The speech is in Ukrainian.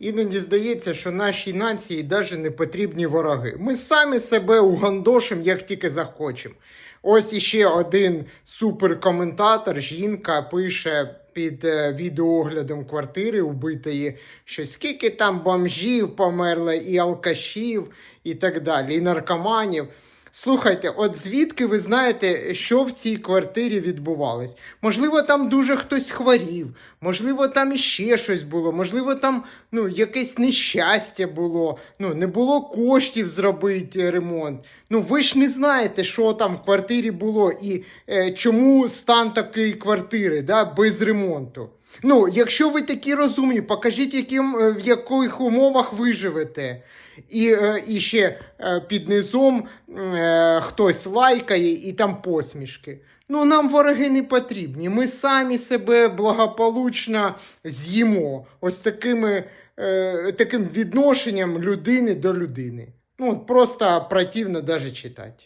Іноді здається, що нашій нації навіть не потрібні вороги. Ми самі себе угандошимо, як тільки захочемо. Ось іще один суперкоментатор, жінка пише під е, відеооглядом квартири убитої, що скільки там бомжів померло, і алкашів, і так далі, і наркоманів. Слухайте, от звідки ви знаєте, що в цій квартирі відбувалось? Можливо, там дуже хтось хворів, можливо, там іще щось було, можливо, там ну, якесь нещастя було, ну, не було коштів зробити ремонт. Ну, ви ж не знаєте, що там в квартирі було і е, чому стан такої квартири да, без ремонту. Ну, якщо ви такі розумні, покажіть, яким, е, в яких умовах ви живете. І, е, і ще е, під низом хтось лайкає і там посмішки. Ну, нам вороги не потрібні. Ми самі себе благополучно з'їмо ось такими, таким відношенням людини до людини. Ну, просто противно навіть читати.